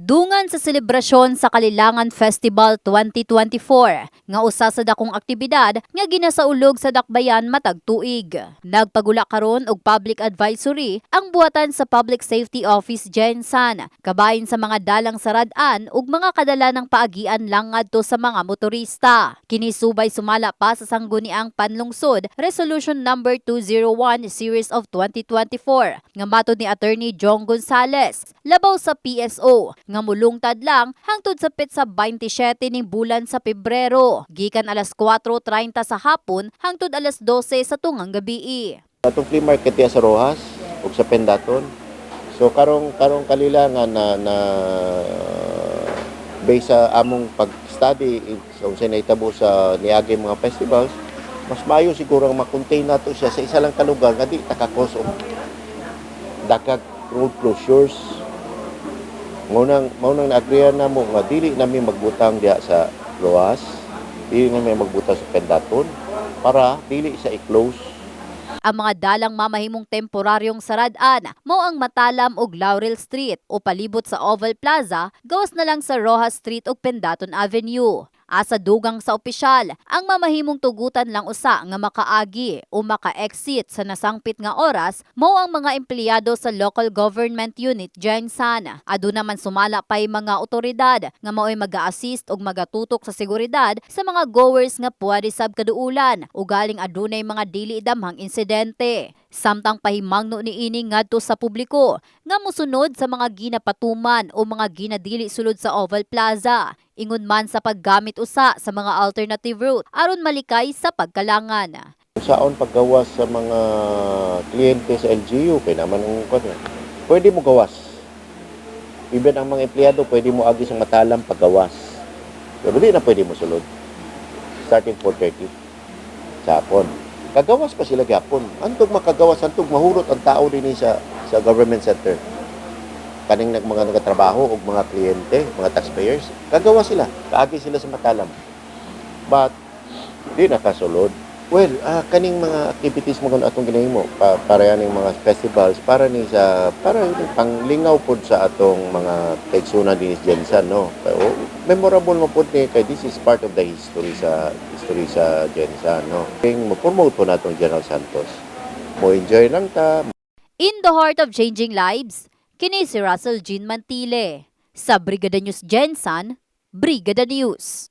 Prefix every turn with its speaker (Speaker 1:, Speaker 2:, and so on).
Speaker 1: Dungan sa selebrasyon sa Kalilangan Festival 2024 nga usa sa dakong aktibidad nga ginasaulog sa dakbayan matag tuig. Nagpagula karon og public advisory ang buhatan sa Public Safety Office Gensan kabahin sa mga dalang sarad-an ug mga kadala ng paagian lang ngadto sa mga motorista. Kini subay sumala pa sa sangguniang panlungsod Resolution number 201 series of 2024 nga matod ni Attorney Jong Gonzales labaw sa PSO nga mulungtad lang hangtod sa petsa 27 ning bulan sa Pebrero gikan alas 4:30 sa hapon hangtod alas 12 sa tungang gabi.
Speaker 2: Atong flea market ya sa Rojas ug sa Pendaton. So karong karong kalilangan na na based sa among pag-study sa unsay nahitabo sa niagi mga festivals, mas maayo siguro ang makontain nato siya sa isa lang ka lugar nga di takakos og dakag road closures. Ngunang maunang na-agree na mo nga dili nami magbutang diha sa Rojas, dili nami magbutang sa Pendaton para dili sa i-close
Speaker 1: Ang mga dalang mamahimong temporaryong sarad-an mao ang Matalam ug Laurel Street o palibot sa Oval Plaza gawas na lang sa Rojas Street ug Pendaton Avenue. Asa dugang sa opisyal, ang mamahimong tugutan lang usa nga makaagi o maka-exit sa nasangpit nga oras mao ang mga empleyado sa local government unit Gensan. Ado naman sumala pay mga otoridad nga mao'y mag-assist ug magatutok sa seguridad sa mga goers nga puwede sab kaduulan o galing adunay mga dili damhang insidente. Samtang pahimangno ni ini ngadto sa publiko nga musunod sa mga ginapatuman o mga ginadili sulod sa Oval Plaza. Ingon man sa paggamit usa sa mga alternative route aron malikay sa pagkalangan.
Speaker 2: saon paggawas sa mga kliyente sa LGU kay naman ang kwan pwede mo gawas. Even ang mga empleyado pwede mo agi sa matalam paggawas. Pero di na pwede mo sulod. Starting 4.30 sa hapon. Kagawas pa sila gapon antog makagawas antog mahurot ang tao din sa sa government center kaning nag mga nagatrabaho og mga kliyente mga taxpayers kagawas sila kaagi sila sa matalam but di nakasulod Well, ah, kaning mga activities mo kung atong ginahimo pa, para yaning mga festivals para ni sa para yung panglingaw pod sa atong mga kaigsuna din sa Jensan no. Pero memorable mo pod ni kay this is part of the history sa history sa Jensan no. King mo promote po natong General Santos. Mo enjoy lang ta,
Speaker 1: In the heart of changing lives, kini si Russell Jean Mantile. Sa Brigada News Gensan, Brigada News.